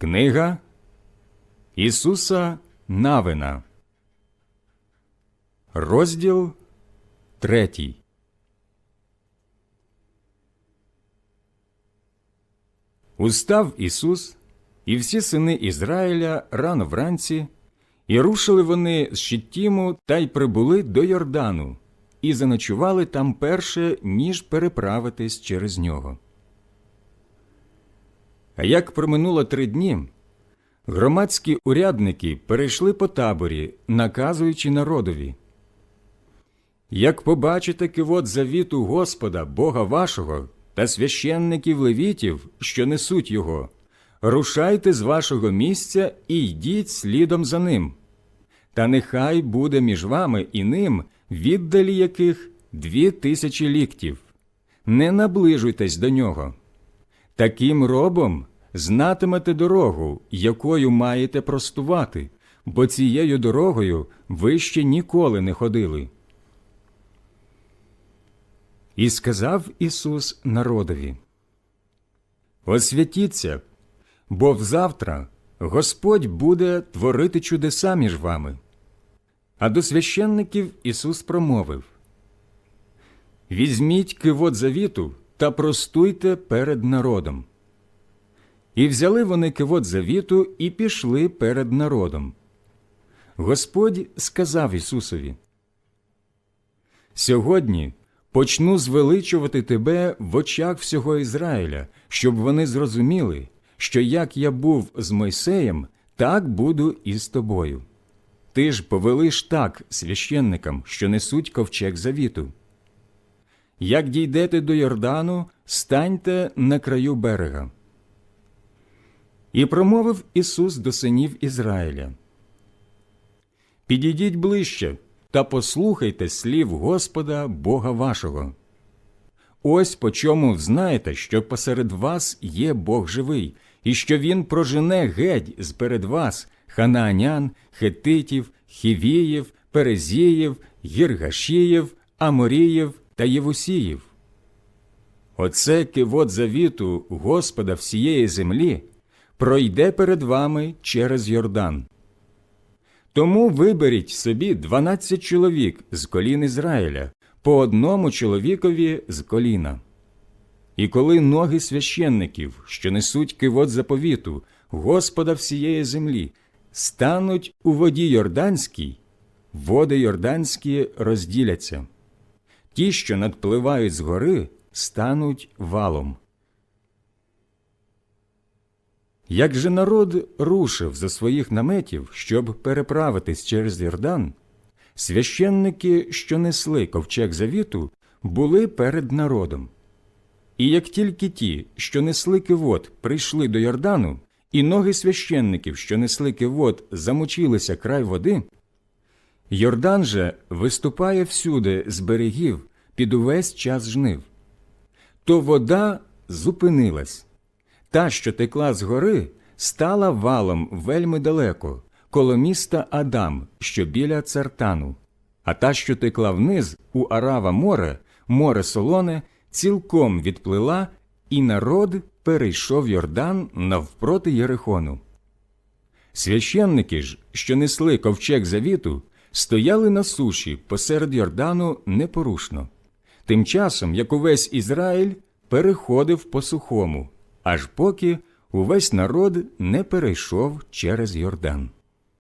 Книга Ісуса Навина, розділ третій. Устав Ісус і всі сини Ізраїля рано вранці, і рушили вони з Щиттіму та й прибули до Йордану, і заночували там перше, ніж переправитись через нього. А як проминуло три дні, громадські урядники перейшли по таборі, наказуючи народові. Як побачите кивот завіту Господа, Бога вашого, та священників левітів, що несуть його, рушайте з вашого місця і йдіть слідом за ним. Та нехай буде між вами і ним, віддалі яких дві тисячі ліктів. Не наближуйтесь до нього. Таким робом знатимете дорогу, якою маєте простувати, бо цією дорогою ви ще ніколи не ходили. І сказав Ісус народові: Освятіться, бо взавтра Господь буде творити чудеса між вами. А до священників Ісус промовив: Візьміть кивот завіту та простуйте перед народом. І взяли вони кивот завіту і пішли перед народом. Господь сказав Ісусові: Сьогодні почну звеличувати тебе в очах всього Ізраїля, щоб вони зрозуміли, що як я був з Мойсеєм, так буду і з тобою. Ти ж повелиш так священникам, що несуть ковчег завіту. Як дійдете до Йордану, станьте на краю берега. І промовив Ісус до синів Ізраїля. Підійдіть ближче та послухайте слів Господа Бога вашого. Ось по чому знаєте, що посеред вас є Бог живий, і що Він прожене геть з перед вас ханаанян, хетитів, хівіїв, перезіїв, гіргашіїв, аморіїв та євусіїв. Оце кивот завіту Господа всієї землі пройде перед вами через Йордан. Тому виберіть собі дванадцять чоловік з колін Ізраїля, по одному чоловікові з коліна. І коли ноги священників, що несуть кивот заповіту, Господа всієї землі, стануть у воді Йорданській, води Йорданські розділяться. Ті, що надпливають з гори, стануть валом. Як же народ рушив за своїх наметів, щоб переправитись через Йордан, священники, що несли ковчег завіту, були перед народом. І як тільки ті, що несли кивот, прийшли до Йордану, і ноги священників, що несли кивот, замочилися край води, Йордан же виступає всюди з берегів під увесь час жнив. То вода зупинилась. Та, що текла з гори, стала валом вельми далеко, коло міста Адам, що біля цартану, а та, що текла вниз у Арава море, море солоне, цілком відплила, і народ перейшов Йордан навпроти Єрихону. Священники ж, що несли ковчег завіту, стояли на суші посеред Йордану непорушно. Тим часом, як увесь Ізраїль переходив по сухому, аж поки увесь народ не перейшов через Йордан.